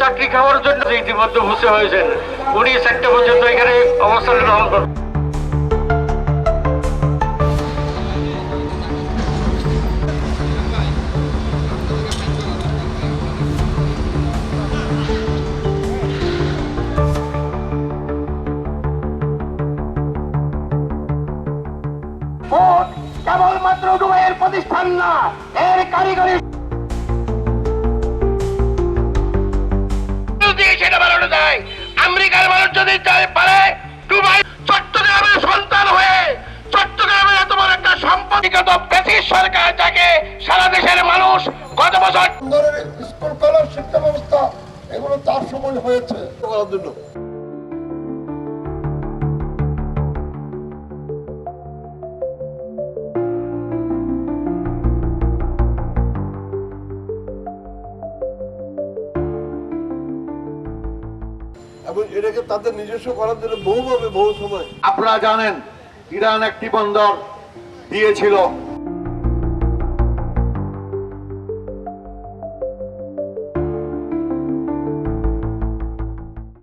চাকরি খাওয়ার জন্য ইতিমধ্যে বসে হয়েছেন, উনি চারটে পর্যন্ত এখানে অবস্থান গ্রহণ করবেন ভোট কেবলমাত্র উভয়ের প্রতিষ্ঠান না, এর কারিগরি আমেরিকার মানুষ যদি চাই পারে দুবাই চট্টগ্রামের সন্তান হয়ে চট্টগ্রামের এত বড় একটা সম্পত্তিগত ব্রিটিশ সরকার যাকে সারা দেশের মানুষ গত বছর স্কুল কলেজ শিক্ষা ব্যবস্থা এগুলো তার সময় হয়েছে। জন্য। এবং এটাকে তাদের নিজস্ব করার জন্য বহুভাবে বহু সময় আপনারা জানেন, ইরান একটি বন্দর দিয়েছিল।